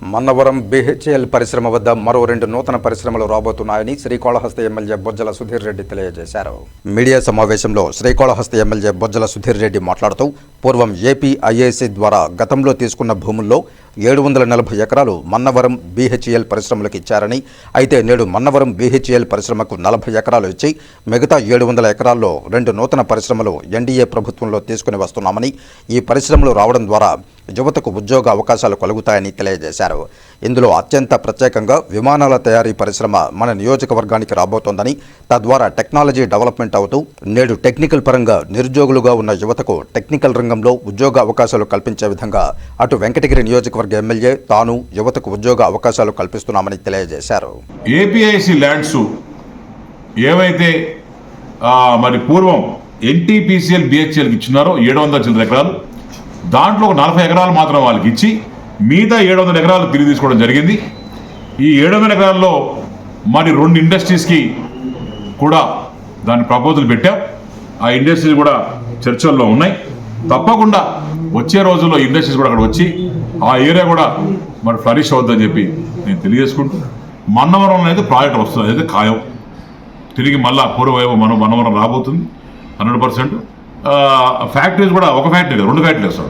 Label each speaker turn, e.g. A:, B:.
A: Mannavaram BHL పరిశ్రమ వద్ద మరో రెండు నూతన పరిశ్రమలు రాబోతున్నాయని శ్రీకాళహస్తి ఎమ్మెల్యే బొజ్జల సుధీర్ రెడ్డి తెలియజేశారు. మీడియా సమావేశంలో శ్రీకాళహస్తి ఎమ్మెల్యే బొజ్జల సుధీర్ రెడ్డి మాట్లాడుతూ పూర్వం ఏపీ ఐఏసీ ద్వారా గతంలో తీసుకున్న భూముల్లో ఏడు వందల నలభై ఎకరాలు మన్నవరం బీహెచ్ఎల్ పరిశ్రమలకు ఇచ్చారని అయితే నేడు మన్నవరం బీహెచ్ఎల్ పరిశ్రమకు నలభై ఎకరాలు ఇచ్చి మిగతా ఏడు వందల ఎకరాల్లో రెండు నూతన పరిశ్రమలు ఎన్డీఏ ప్రభుత్వంలో తీసుకుని వస్తున్నామని ఈ పరిశ్రమలు రావడం ద్వారా యువతకు ఉద్యోగ అవకాశాలు కలుగుతాయని తెలియజేశారు. ఇందులో అత్యంత ప్రత్యేకంగా విమానాల తయారీ పరిశ్రమ మన నియోజకవర్గానికి రాబోతోందని తద్వారా టెక్నాలజీ డెవలప్మెంట్ అవుతూ నేడు టెక్నికల్ పరంగా నిరుద్యోగులుగా ఉన్న యువతకు టెక్నికల్ రంగంలో ఉద్యోగ అవకాశాలు కల్పించే విధంగా అటు వెంకటగిరి నియోజకవర్గ ఎమ్మెల్యే తాను యువతకు ఉద్యోగ అవకాశాలు కల్పిస్తున్నామని తెలియజేశారు.
B: ఏపీఐసి ల్యాండ్స్ ఏవైతే మరి పూర్వం ఎన్టీపీసీఎల్ బిహెచ్ఎల్కి ఇచ్చినారో ఏడు వందల చిల్లర ఎకరాలు దాంట్లో ఒక నలభై ఎకరాలు మాత్రం వాళ్ళకి ఇచ్చి మిగతా ఏడు వందల ఎకరాలు తిరిగి తీసుకోవడం జరిగింది. ఈ ఏడు వందల ఎకరాల్లో మరి రెండు ఇండస్ట్రీస్కి కూడా దాని ప్రపోజల్ పెట్టాం. ఆ ఇండస్ట్రీస్ కూడా చర్చల్లో ఉన్నాయి. తప్పకుండా వచ్చే రోజుల్లో ఇండస్ట్రీస్ కూడా అక్కడ వచ్చి ఆ ఏరియా కూడా మరి ఫ్లరిష్ అవుద్దని చెప్పి నేను తెలియజేసుకుంటూ మన్నవరం అనేది ప్రాజెక్ట్ వస్తుంది. అదైతే ఖాయం. తిరిగి మళ్ళా పూర్వవైపు మనం మన్నవరం రాబోతుంది. Hundred percent. ఫ్యాక్టరీస్ కూడా ఒక ఫ్యాక్టరీ రెండు ఫ్యాక్టరీలు వస్తాడు